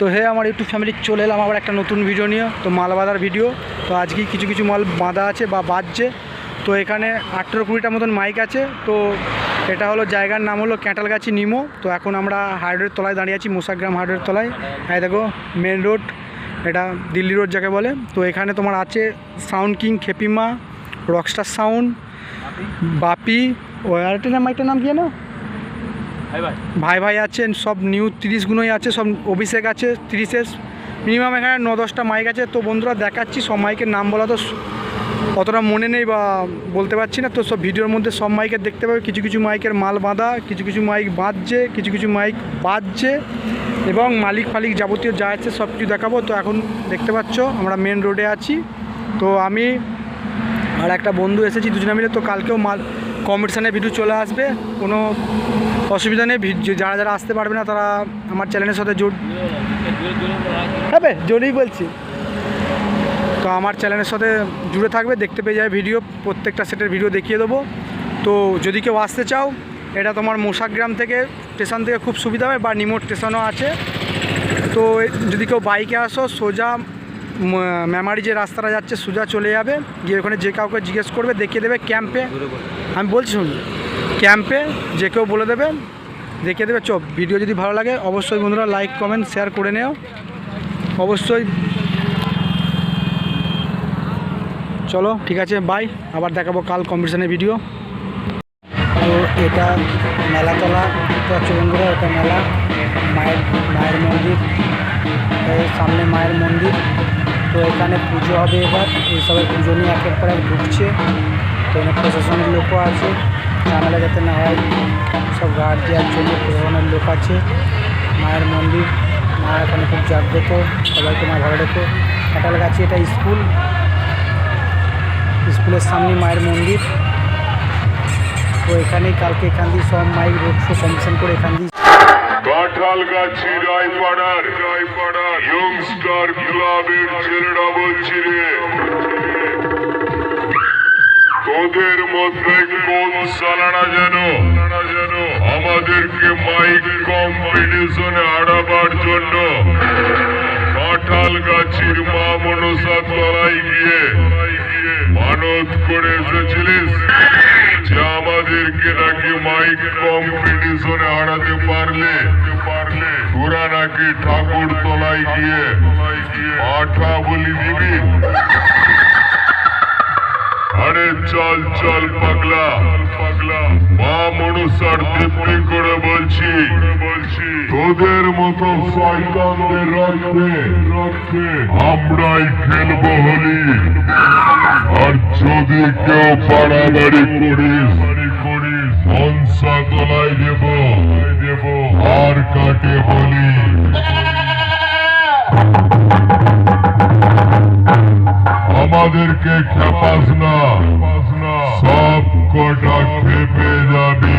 তো হে, আমার YouTube family চলে এলাম, আবার একটা নতুন ভিডিও নিয়ে, তো মাল বাঁধার ভিডিও তো আজকে কিছু কিছু মাল বাঁধা আছে বা বাজছে তো এখানে আঠেরো কুড়িটার মতন মাইক আছে। তো এটা হলো জায়গার নাম হলো ক্যাঁটালগাছি নিমো। তো এখন আমরা হার্ডওয়ের তলায় দাঁড়িয়ে আছি, মুসাগ্রাম হার্ডওয়ের তলায়। হ্যাঁ দেখো মেন রোড এটা দিল্লি রোড যাকে বলে। তো এখানে তোমার আছে sound king Khepima rockstar sound Bapi ও আরেকটা নাম মাইকটার নাম কি না ভাই ভাই। আছেন সব নিউ তিরিশ গুণই আছে, সব অভিষেক আছে, তিরিশের। মিনিমাম এখানে ন দশটা মাইক আছে। তো বন্ধুরা, দেখাচ্ছি সব মাইকের নাম বলা তো অতটা মনে নেই বা বলতে পারছি না। তো সব ভিডিওর মধ্যে সব মাইকের দেখতে পাবে। কিছু কিছু মাইকের মাল বাঁধা, কিছু কিছু মাইক বাঁধছে কিছু কিছু মাইক বাজছে এবং মালিক ফালিক যাবতীয় যা আছে সব কিছু দেখাবো। তো এখন দেখতে পাচ্ছ, আমরা মেন রোডে আছি। তো আমি আর একটা বন্ধু এসেছি দুজনে মিলে। তো কালকেও মাল কম্পিটিশানের ভিডিও চলে আসবে। কোনো অসুবিধা নেই। যারা যারা আসতে পারবে না, তারা আমার চ্যানেলের সাথে জোর হবে, জোরেই বলছি। তো আমার চ্যানেলের সাথে জুড়ে থাকবে, দেখতে পেয়ে যাবে ভিডিও। প্রত্যেকটা সেটের ভিডিও দেখিয়ে দেবো। তো যদি কেউ আসতে চাও, এটা তোমার মোশাগ্রাম থেকে স্টেশন থেকে খুব সুবিধা হবে, বা নিমোট স্টেশনও আছে। তো যদি কেউ বাইকে আসো, সোজা মেমারি যে রাস্তাটা যাচ্ছে, সোজা চলে যাবে। গিয়ে ওখানে যে কাউকে জিজ্ঞেস করবে, দেখিয়ে দেবে ক্যাম্পে আমি বলছি, শুনুন ক্যাম্পে যে কেউ বলে দেবে, দেখিয়ে দেবে। চপ ভিডিও যদি ভালো লাগে, অবশ্যই বন্ধুরা লাইক কমেন্ট শেয়ার করে নেও। অবশ্যই। চলো, ঠিক আছে বাই আবার দেখাবো কাল কম্পিটিশনের ভিডিও তো এটা মেলাতলা পাচ্ছ বন্ধুরা, এটা মেলা। মায়ের মায়ের মন্দির। সামনে মায়ের মন্দির। এখানে পুজো হবে এবার। এইসবের পুজো নিয়ে পর এক ঢুকছে। তো এখানে প্রশাসনের লোকও আছে। ঝামেলা যাতে না হয়, সব গার্ড দেওয়ার জন্য প্রশাসনের লোক আছে। মায়ের মন্দির, মা এখানে খুব জাগ্রত। সবাইকে মা ভালো রেখো। কাটাল গাছি এটা স্কুল। স্কুলের সামনে মায়ের মন্দির। তো এখানেই কালকে এখান দিয়ে সব মাইক রোড শো কম্পিটিশন করে এখান দিয়ে কাঁঠালগাছি রায়পাড়ার রায়পাড়ার ইয়ংস্টার ক্লাবের ছেলেরা বলছি রে। তোদের মধ্যে কোন সালানা যেন? আমাদেরকে মাইক কম্পিটিশনে হারাবার জন্য কাঁঠাল গাছির মা মনসা তলায় গিয়ে মানত করে এসেছিলিস? যে আমাদেরকে নাকি মাইক কম্পিটিশনে পারলে পারলে? তোরা নাকি ঠাকুর তলায় গিয়ে পাঠা বলি দিবি? আরে চল চল পাগলা। পাগলা মা মনুষার দিব্যি করে বলছি, তোদের মতো শয়তানদের রক্তে রক্তে আমরাই খেলব হলি। আর যদি কেউ বাড়াবাড়ি করিস করিস, মনসা তলায় দেব। দেব আর কাকে বলি? আমাদেরকে খেপাস না। সব কটা খেপে যাবি।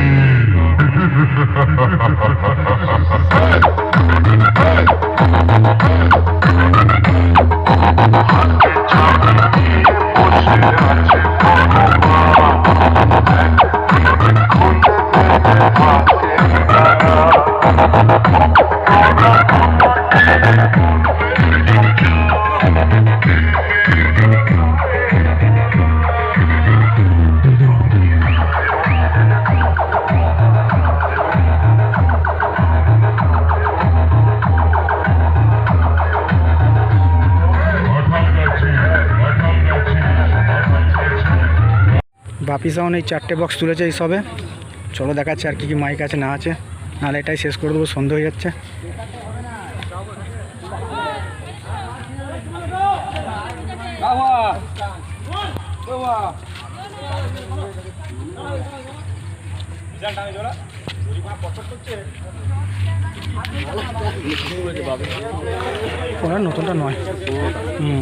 বাপি সাউন্ড এই চারটে বক্স তুলেছে এই সবে। চলো দেখাচ্ছে আর কি কি মাইক আছে, না আছে। নাহলে এটাই শেষ করে দেবো সন্ধে হয়ে যাচ্ছে। ওরা নতুনটা নয়। হুম।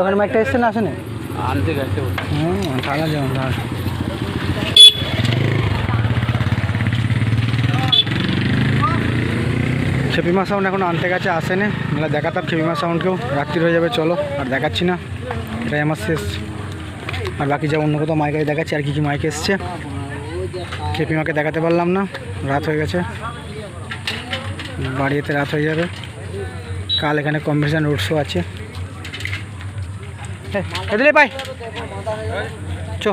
ওখানে মাইকটা এসছে না? আসেনি আনতে গেছে ঠান্ডা সাউন্ড এখন আনতে গেছে, আসেনি। নাহলে দেখাতাম খেপিমা সাউন্ডকেও রাত্রি হয়ে যাবে, চলো, আর দেখাচ্ছি না। এটাই আমার শেষ। আর বাকি যা অন্য কোথাও মাইক দেখাচ্ছি আর কি কি মাইক এসছে। খেপিমাকে দেখাতে পারলাম না, রাত হয়ে গেছে। বাড়িতে রাত হয়ে যাবে। কাল এখানে কম্পিটিশান রোড শো আছে। এদিলে পাই। চো।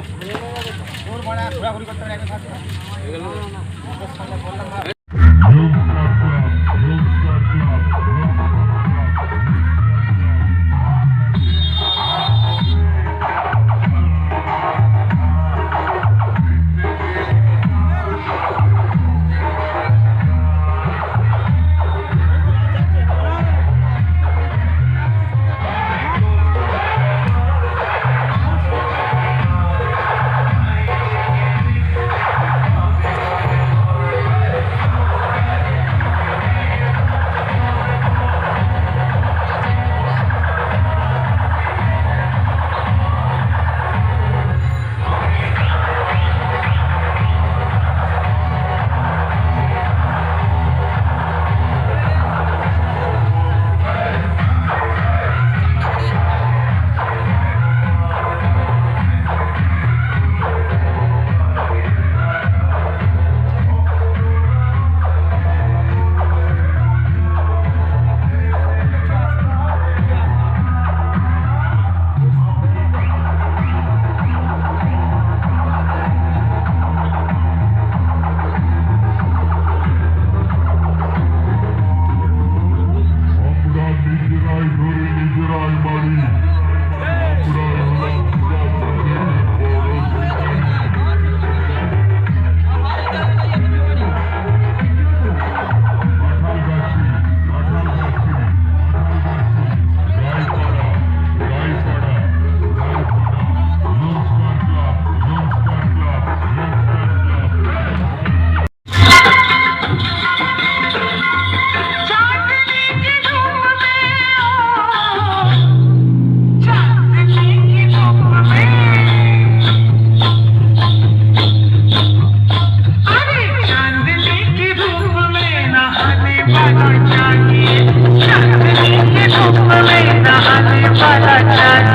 la la la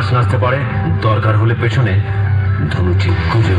নাচ নাচতে পারে দরকার হলে পেছনে ধনুচি পুজো